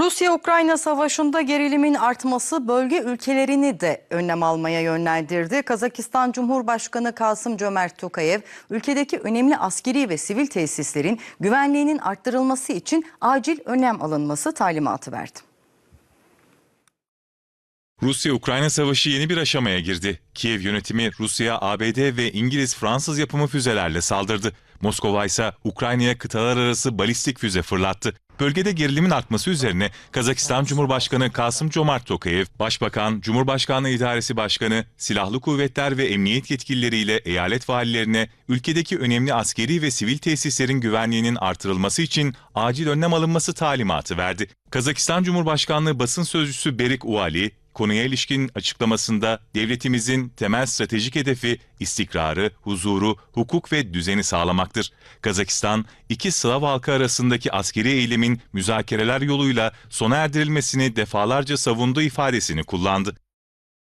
Rusya-Ukrayna savaşında gerilimin artması bölge ülkelerini de önlem almaya yönlendirdi. Kazakistan Cumhurbaşkanı Kasım Cömert Tokayev, ülkedeki önemli askeri ve sivil tesislerin güvenliğinin arttırılması için acil önlem alınması talimatı verdi. Rusya-Ukrayna savaşı yeni bir aşamaya girdi. Kiev yönetimi Rusya, ABD ve İngiliz-Fransız yapımı füzelerle saldırdı. Moskova ise Ukrayna'ya kıtalar arası balistik füze fırlattı. Bölgede gerilimin artması üzerine Kazakistan Cumhurbaşkanı Kasım Comart Tokayev, Başbakan, Cumhurbaşkanlığı İdaresi Başkanı, Silahlı Kuvvetler ve Emniyet yetkilileriyle eyalet valilerine ülkedeki önemli askeri ve sivil tesislerin güvenliğinin artırılması için acil önlem alınması talimatı verdi. Kazakistan Cumhurbaşkanlığı basın sözcüsü Berik Uali, Konuya ilişkin açıklamasında devletimizin temel stratejik hedefi istikrarı, huzuru, hukuk ve düzeni sağlamaktır. Kazakistan, iki Slav halkı arasındaki askeri eylemin müzakereler yoluyla sona erdirilmesini defalarca savunduğu ifadesini kullandı.